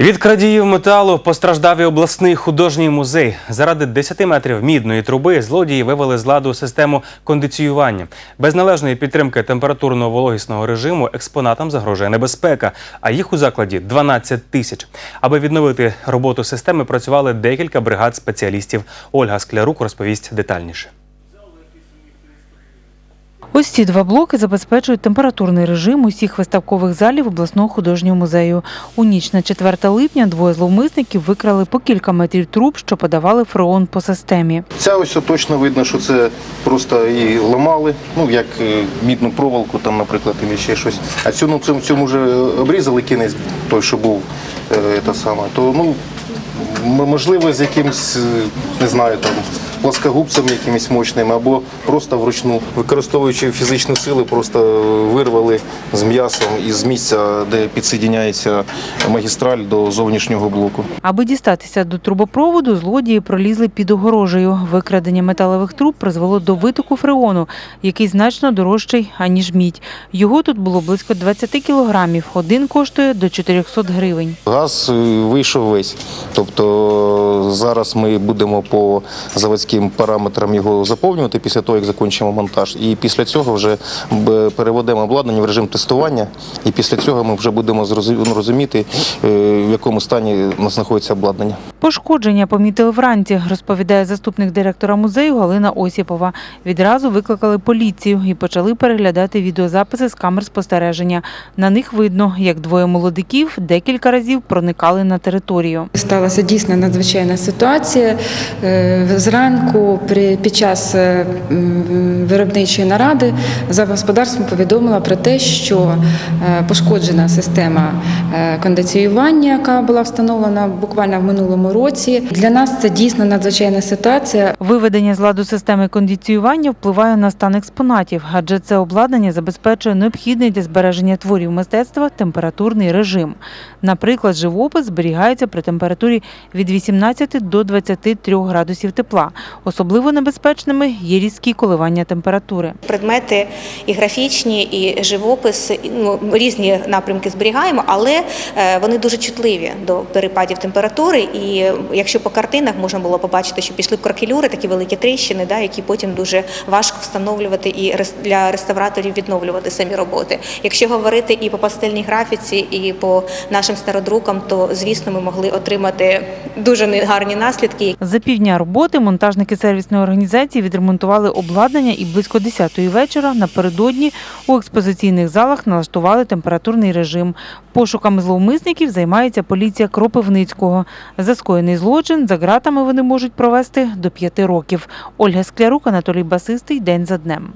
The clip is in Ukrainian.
Від крадіїв металу постраждав і обласний художній музей. Заради 10 метрів мідної труби злодії вивели з ладу систему кондиціювання. Без належної підтримки температурно-вологісного режиму експонатам загрожує небезпека, а їх у закладі 12 тисяч. Аби відновити роботу системи, працювали декілька бригад спеціалістів. Ольга Склярук розповість детальніше. Ось ці два блоки забезпечують температурний режим усіх виставкових залів обласного художнього музею. У ніч на 4 липня двоє зловмисників викрали по кілька метрів труб, що подавали фреон по системі. Ця ось точно видно, що це просто її ламали, ну як е, мідну проволоку, там, наприклад, або ще щось. А цю ну, цьому, цьому вже обрізали кінець, той, що був е, та саме. То ну можливо з якимсь, е, не знаю, там плоскогубцем якимось мощним, або просто вручну, використовуючи фізичну силу, просто вирвали з м'ясом із місця, де підсоединяється магістраль до зовнішнього блоку. Аби дістатися до трубопроводу, злодії пролізли під огорожею. Викрадення металевих труб призвело до витоку фреону, який значно дорожчий, аніж мідь. Його тут було близько 20 кілограмів. Один коштує до 400 гривень. Газ е, вийшов весь. Тобто е, зараз ми будемо по заводським параметрам його заповнювати після того, як закінчимо монтаж. І після цього вже б- переведемо обладнання в режим тестування. І після цього ми вже будемо ну, розуміти, е, в якому стані у нас знаходиться обладнання. Пошкодження помітили вранці, розповідає заступник директора музею Галина Осіпова. Відразу викликали поліцію і почали переглядати відеозаписи з камер спостереження. На них видно, як двоє молодиків декілька разів проникали на територію. Сталася дійсно надзвичайна ситуація. Е, Зранку при, під час е, виробничої наради за господарством повідомила про те, що е, пошкоджена система е, кондиціювання, яка була встановлена буквально в минулому році. Для нас це дійсно надзвичайна ситуація. Виведення з ладу системи кондиціювання впливає на стан експонатів, адже це обладнання забезпечує необхідний для збереження творів мистецтва температурний режим. Наприклад, живопис зберігається при температурі від 18 до 23 градусів тепла. Особливо небезпечними є різкі коливання температури. Предмети і графічні, і живопис, ну, різні напрямки зберігаємо, але е, вони дуже чутливі до перепадів температури. І е, якщо по картинах можна було побачити, що пішли кракелюри, такі великі тріщини, да, які потім дуже важко встановлювати і для реставраторів відновлювати самі роботи. Якщо говорити і по пастельній графіці, і по нашим стародрукам, то звісно ми могли отримати дуже негарні наслідки, За півдня роботи монтажники сервісної організації відремонтували обладнання і близько 10-ї вечора напередодні у експозиційних залах налаштували температурний режим. Пошуками зловмисників займається поліція Кропивницького. За скоєний злочин за ґратами вони можуть провести до п'яти років. Ольга Склярук, Анатолій Басистий. День за днем.